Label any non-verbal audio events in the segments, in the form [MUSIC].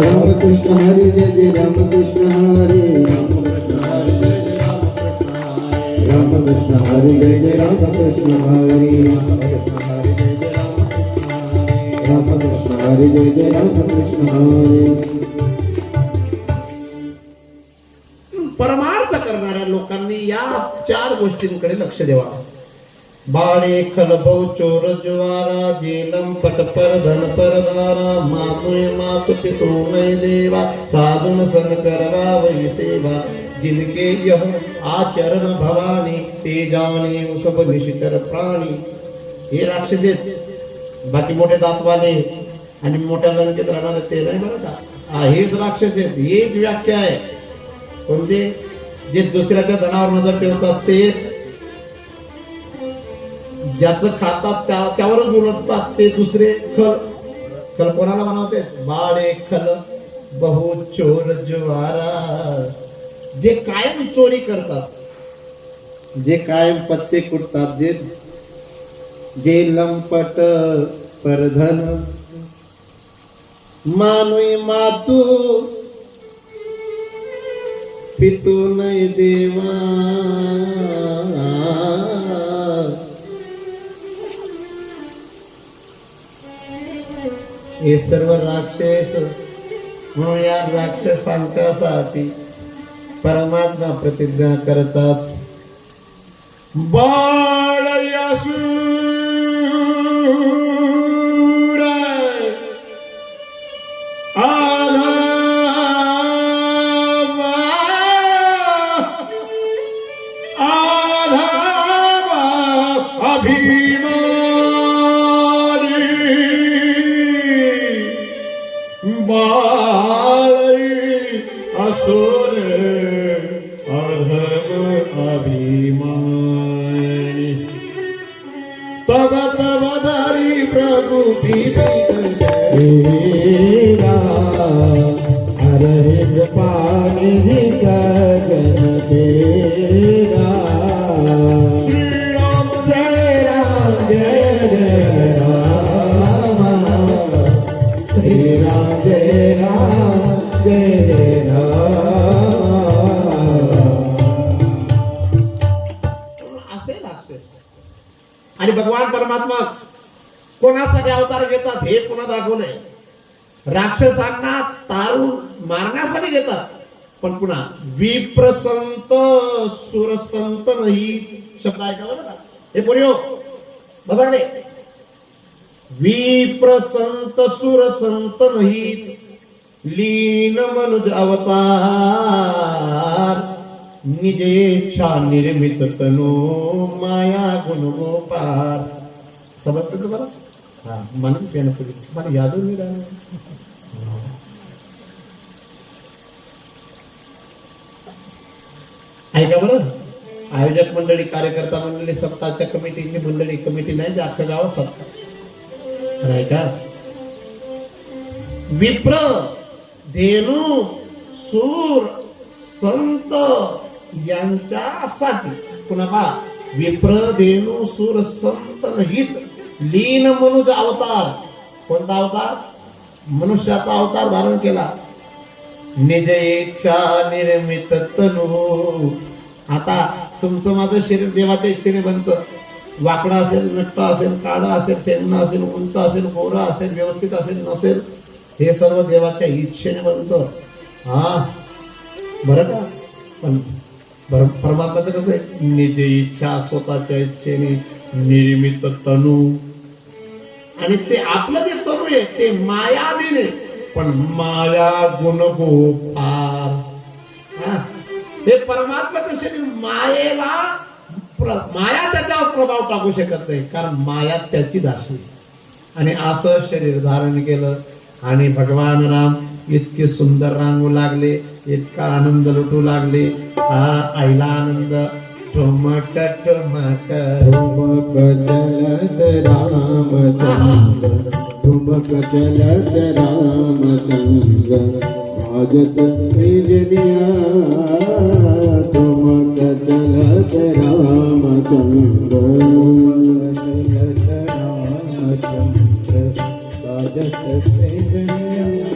रामकृष्ण हरे जय जय राम कृष्ण हरे. राम कृष्ण हरे जय जय राम कृष्ण हरे. राम कृष्ण हरे जय जय राम कृष्ण हरे. परमार्थ करणाऱ्या लोकांनी या चार गोष्टींकडे लक्ष द्यावा. बाळे खलभव चोर ज्वारा जेलम पटपर धन परदारा मातुय मातु पितु नय देवा साधुन सन करवा वै सेवा। जिनके यह आचरण भवानी ते जाणे सब निशिकर प्राणी। हे राक्षस आहेत बाकी मोठे दातवाले आणि मोठ्या लंकेत राहणारे ते नाही बरं का? हेच राक्षस आहेत हेच व्याख्या आहे. कोणते? जे दुसऱ्याच्या धनावर नजर ठेवतात ते ज्याचं खातात त्या त्यावरच उलटतात ते दुसरे खल. खल कोणाला म्हणावते बाळे खल बहु चोर ज्वारा. जे कायम चोरी करतात. जे कायम पत्ते कुटतात जे जे लंपट परधन. मानुई मातू पितू नय देवा. हे सर्व राक्षस म्हणून या राक्षसांच्यासाठी परमात्मा प्रतिज्ञा करतात. बाळयासूर आधावा आणि भगवान परमात्मा कोणासाठी अवतार घेतात हे पुन्हा दाखवू नये. राक्षसांना तारून मारण्यासाठी घेतात. पण पुन्हा विप्रसंत सुरसंत नाही शब्द ऐकावं ना हे पुरी हो? बघा विप्रसंत सुरसंत नाही. लीन मनुज अवतार. निजेच्छा निर्मित तनो माया गुण गोपार समजतं तुम्हाला? हा म्हणून पेन पुढे मला यादच नाही राहिलं. ऐका बरं? आयोजक मंडळी कार्यकर्ता मंडळी सप्ताहच्या कमिटीची मंडळी कमिटी नाही जे अख्खं गाव सप्ताह तर ऐका विप्र धेनू सूर संत यांच्यासाठी. पुन्हा पहा विप्र धेनू सुर संत हित लीन मनुज अवतार. कोणता अवतार? मनुष्याचा अवतार धारण केला. निज इच्छा निर्मित तनु. आता तुमचं माझं शरीर देवाच्या इच्छेने बनतं. वाकडं असेल नट्ट असेल काळं असेल फेरणं असेल उंच असेल गोरं असेल व्यवस्थित असेल नसेल हे सर्व देवाच्या इच्छेने बनतं. हा. बरं का? पण परमात्माचं कसं आहे? निज इच्छा स्वतःच्या इच्छेने निर्मित तनू. आणि ते आपलं जे तनू आहे ते माया देणे पण माया गुण गोपार हा. हे परमात्माचं शरीर मायेला माया त्याच्यावर प्रभाव टाकू शकत नाही कारण माया त्याची दाशी आणि असं शरीर धारण केलं आणि भगवान राम इतके सुंदर रांगू लागले इतका आनंद लुटू लागले हा आईला आनंद ठुमक ठुमक ठुमक चलत रामचंद्र ठुमक चलत रामचंद्र भाजत निजनिया ठुमक चलत रामचंद्र चलत रामचंद्र भाजत निजनिया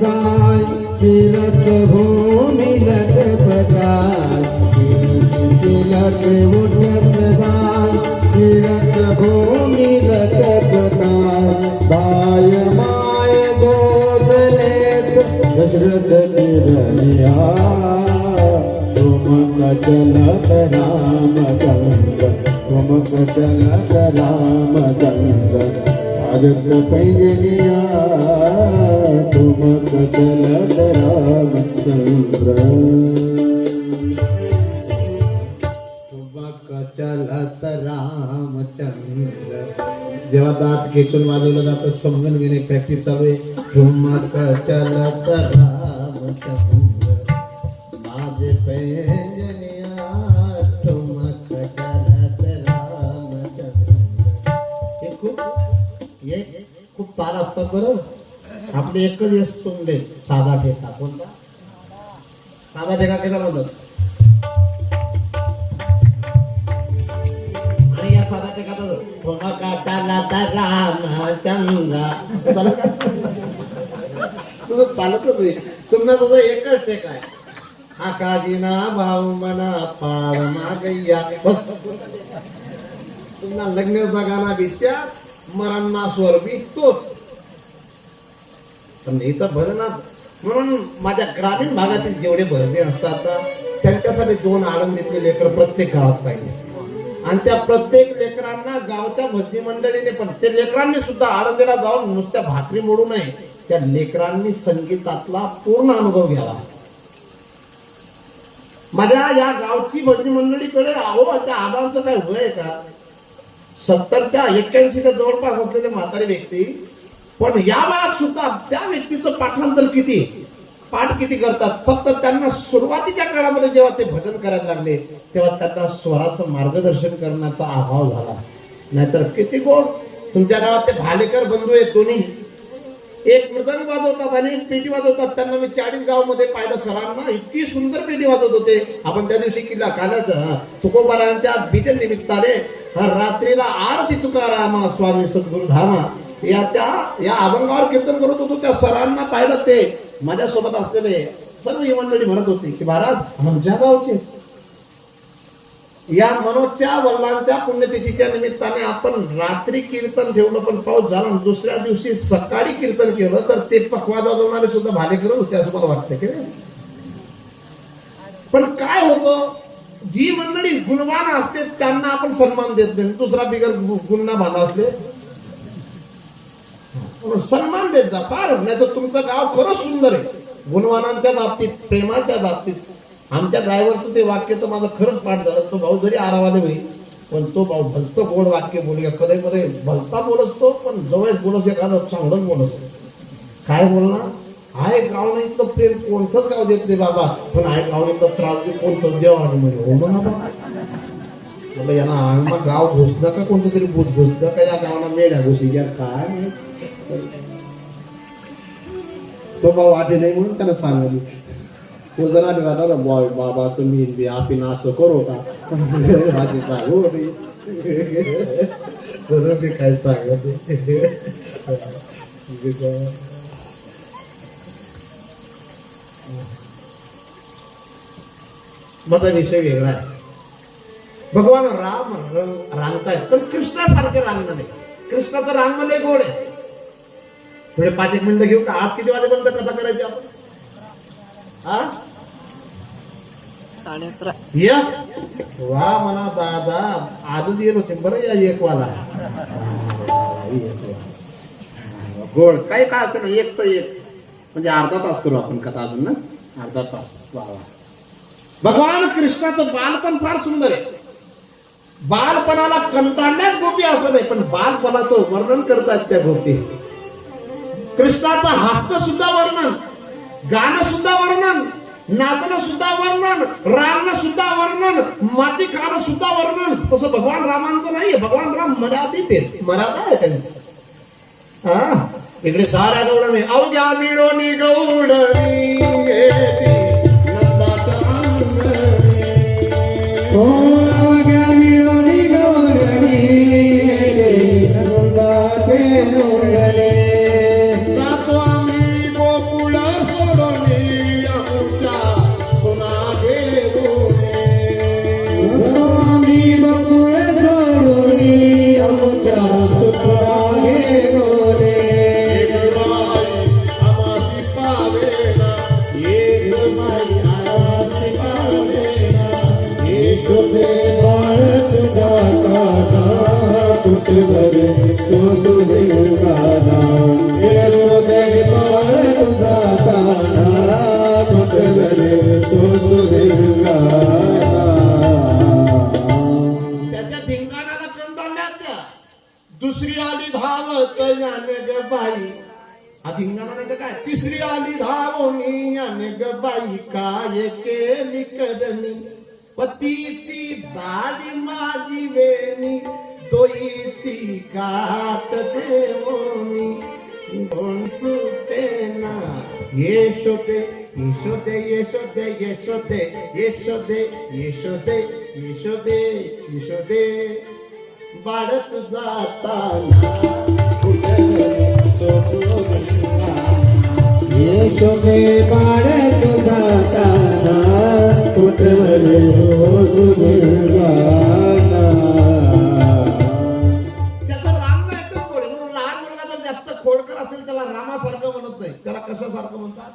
ગાય તિલક ભૂમિ લગ પ્રકાશ તિલક ઉઠક ગાય તિલક ભૂમિ લગ પ્રકાશ બાય માય ગોદ લે દશરથ નિરણ્યા તુમ કચલક રામ ગંગ તુમ કચલક રામ ગંગ ભારત પૈજનિયા तुम चलत राम चंद्र ठुमक चलत रामचंद्र जेव्हा दात खेचून वाजवलं जातं समजून घेणे प्रॅक्टिस चालू आहे ठुमक चलत रामचंद्र माझे पैंजनिया ठुमक चलत रामचंद्र खूप ताल असतात बरं आपले एकच यश तुंबले साधा ठेका. कोणता? साधा ठेका केला म्हणतात आणि या साधा ठेकाचा ठोका त्याला रामचंद्र असं तुझं चालतच नाही. तुम्हाला तुझं एकच ठेका आहे. आकाजीना भाऊ मना पार मागैया तुम्हाला लग्न जगाना बी त्या मरांना स्वर बी तोच पण इथं भजनात म्हणून माझ्या ग्रामीण भागातील जेवढे भजने असतात ना, त्यांच्यासाठी दोन आनंदीतले लेकर प्रत्येक गावात पाहिजे. आणि त्या प्रत्येक लेकरांना गावच्या भजनी मंडळीने पण ते लेकरांनी सुद्धा आळंदीला जाऊन नुसत्या भाकरी मोडू नये त्या लेकरांनी संगीतातला पूर्ण अनुभव घ्यावा. माझ्या या गावची भजनी मंडळीकडे अहो त्या आबांचं काय वय आहे का? सत्तरच्या एक्क्याऐंशीच्या जवळपास असलेले म्हातारी व्यक्ती पण या वयात सुद्धा त्या व्यक्तीचं पाठांतर किती पाठ किती करतात? फक्त त्यांना सुरुवातीच्या काळामध्ये जेव्हा ते भजन करायला लागले तेव्हा त्यांना स्वराचं मार्गदर्शन करण्याचा अभाव झाला. नाहीतर किती गोड. तुमच्या गावात ते भालेकर बंधू आहेत दोन्ही. एक मृदंग वाजवतात आणि एक पेटी वाजवतात. त्यांना मी चाळीस गावमध्ये पाहिलं. सरांना इतकी सुंदर पेटी वाजवत होते. आपण त्या दिवशी किल्ला कालच तुकोबारायांच्या बीजे निमित्ताने रात्रीला आरती तुकारामा स्वामी सद्गुरु धामा याच्या या अभंगावर कीर्तन करत होतो. त्या सरांना पाहिलं ते. माझ्यासोबत असलेले सर्व ही मंडळी म्हणत होती की महाराज आमच्या गावचे या मनोजच्या वडिलांच्या पुण्यतिथीच्या निमित्ताने आपण रात्री कीर्तन ठेवलं पण पाऊस झाला दुसऱ्या दिवशी सकाळी कीर्तन केलं तर ते पकवाद वाजवणारे सुद्धा भालेकर होते असं मला वाटतं की नाही? पण काय होतं? जी मंडळी गुणवान असते त्यांना आपण सन्मान देत नाही. दुसरा बिगर गुन्हा भाला असले. सन्मान देत जा फार नाही तर तुमचं गाव खरंच सुंदर आहे. गुणवानांच्या बाबतीत प्रेमाच्या बाबतीत. आमच्या ड्रायव्हरचं ते वाक्य तर माझं खरंच पाठ झालं. तो भाऊ जरी आरावाने होईल पण तो भाऊ भलतं गोड वाक्य बोलूया कधी मध्ये भलता बोलत तो पण जवळच बोलत एखादं चांगलंच बोलत काय बोलणार? आहे गाव नाही तर प्रेम कोणतंच गाव देत नाही बाबा. पण आहे गाव त्रास बी कोणतंच देवा आणि म्हणजे. हो म्हणा यांना आम्हा गाव घुसलं का कोणतं तरी भूत? घुसलं का या गावाला मेल्या घुसी घ्या काय तो भाऊ आठे नाही म्हणून त्याला सांगितलं तो जर आले दादा बॉय बाबा तुम्ही बी आपण असं करू का माझी सांगू रे बरं मी काय सांगत माझा विषय वेगळा आहे भगवान राम रंग रांगतायत पण कृष्णासारखे रांगणं नाही कृष्णाचं रांगणं नाही गोड आहे थोडे पाच एक मिनिटं घेऊ का आज किती वाजेपर्यंत कथा करायची आपण हा या? वा म्हणा दादा. आजच येत होते बरं या एक वाला गोड. काही काय असं नाही. एक तर एक. म्हणजे अर्धा तास करू आपण कथा अजून ना? अर्धा तास. वा वा. भगवान कृष्णाचं बालपण फार सुंदर आहे. बालपणाला कंटाळण्यात गोपी असं नाही पण बालपणाचं वर्णन करतात त्या गोपी. कृष्णाचं हस्त सुद्धा वर्णन गाणं सुद्धा वर्णन नाचणं सुद्धा वर्णन रांगणं सुद्धा वर्णन माती खाणं सुद्धा वर्णन. तसं भगवान रामांचं नाहीये. भगवान राम मर्यादित आहेत. मर्यादा आहे त्यांची. हा? इकडे साऱ्या गौडाने अवघ्या मिळोनी गौडणी गाना त्याच्या धिंगाणाला कंदाण्यात दुसरी आली धावत याने ग बाई. हा धिंगाणा नाही काय? तिसरी आली धावणी याने ग बाई. काय केली करणी? पतीची दाढी माझी वेणी दोईची गाठ देवणी कोण सुटे ना येशोदे येशोदे येशोदे येशोदे येशोदे येशोदे येशोदे येशोदे बाळक जाताना कुठे यशोदे बाळ तुझा काना कुठवर राम नाही तर खोड. म्हणून लहान मुलगा जर जास्त खोडकर असेल त्याला रामासारखं म्हणत नाही. त्याला कशासारखं म्हणतात?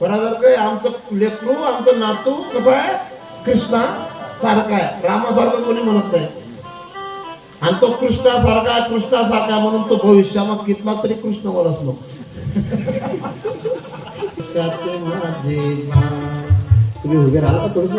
कोणासारखं? आमचं लेकरू आमचं नातू कसं आहे? कृष्णा सारखा आहे. रामासारखं कोणी म्हणत नाही. आणि तो कृष्णासारखा कृष्णासारखा म्हणून तो भविष्यामध्ये कितला तरी कृष्ण बोलत नको [LAUGHS] माझे Y yo dije: ahora lo acuerdos.